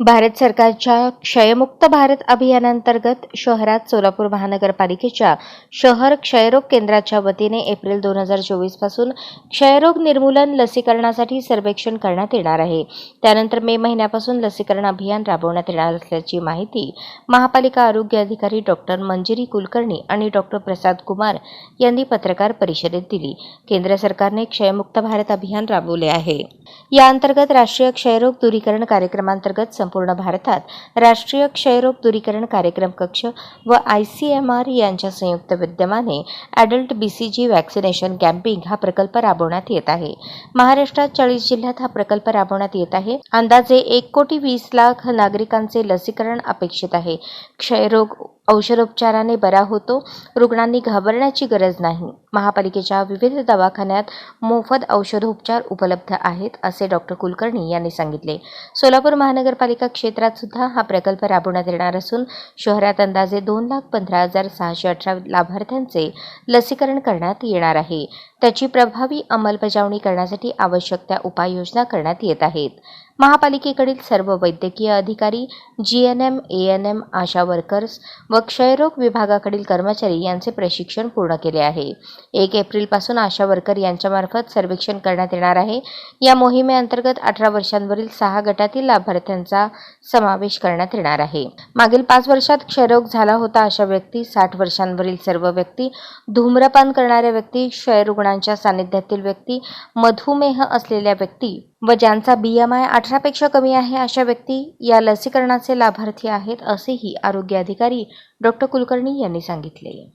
भारत सरकारच्या क्षयमुक्त भारत अभियानांतर्गत शहरात सोलापूर महानगरपालिकेच्या शहर क्षयरोग केंद्राच्या वतीने एप्रिल दोन हजार चोवीसपासून क्षयरोग निर्मूलन लसीकरणासाठी सर्वेक्षण करण्यात येणार आहे. त्यानंतर मे महिन्यापासून लसीकरण अभियान राबवण्यात येणार असल्याची माहिती महापालिका आरोग्य अधिकारी डॉक्टर मंजिरी कुलकर्णी आणि डॉक्टर प्रसाद कुमार यांनी पत्रकार परिषदेत दिली. केंद्र सरकारने क्षयमुक्त भारत अभियान राबवले आहे. या अंतर्गत राष्ट्रीय क्षयरोग दूरीकरण कार्यक्रमांतर्गत संपूर्ण भारतात राष्ट्रीय क्षयरोग दूरीकरण कार्यक्रम कक्ष व आय सी एम आर यांच्या संयुक्त विद्यमाने adult B C G vaccination camping हा प्रकल्प राबवण्यात येत आहे. महाराष्ट्रात चाळीस जिल्ह्यात हा प्रकल्प राबवण्यात येत आहे. अंदाजे एक कोटी वीस लाख नागरिकांचे लसीकरण अपेक्षित आहे. क्षयरोग औषधोपचाराने बरा होतो. रुग्णांनी घाबरण्याची गरज नाही. महापालिकेच्या विविध दवाखान्यात मोफत औषधोपचार उपलब्ध आहेत असे डॉक्टर कुलकर्णी यांनी सांगितले. सोलापूर महानगरपालिका क्षेत्रात सुद्धा हा प्रकल्प राबवण्यात येणार असून शहरात अंदाजे दोन लाख पंधरा हजार सहाशे अठरा लाभार्थ्यांचे लसीकरण करण्यात येणार आहे. त्याची प्रभावी अंमलबजावणी करण्यासाठी आवश्यक त्या उपाययोजना करण्यात येत आहेत. महापालिकेकडील सर्व वैद्यकीय अधिकारी G N M A N M ASHA workers व क्षयरोग विभागाकडील कर्मचारी यांचे प्रशिक्षण पूर्ण केले आहे. एक एप्रिलपासून आशा वर्कर यांच्यामार्फत सर्वेक्षण करण्यात येणार आहे. या मोहिमेअंतर्गत अठरा वर्षांवरील सहा गटातील लाभार्थ्यांचा समावेश करण्यात येणार आहे. मागील पाच वर्षात क्षयरोग झाला होता अशा व्यक्ती साठ वर्षांवरील सर्व व्यक्ती धूम्रपान करणाऱ्या व्यक्ती क्षयरुग्णांच्या सानिध्यातील व्यक्ती मधुमेह असलेल्या व्यक्ती व ज्यांचा बी एम आय अठरापेक्षा कमी आहे अशा व्यक्ती या लसीकरणाचे लाभार्थी आहेत असेही आरोग्य अधिकारी डॉक्टर कुलकर्णी यांनी सांगितले.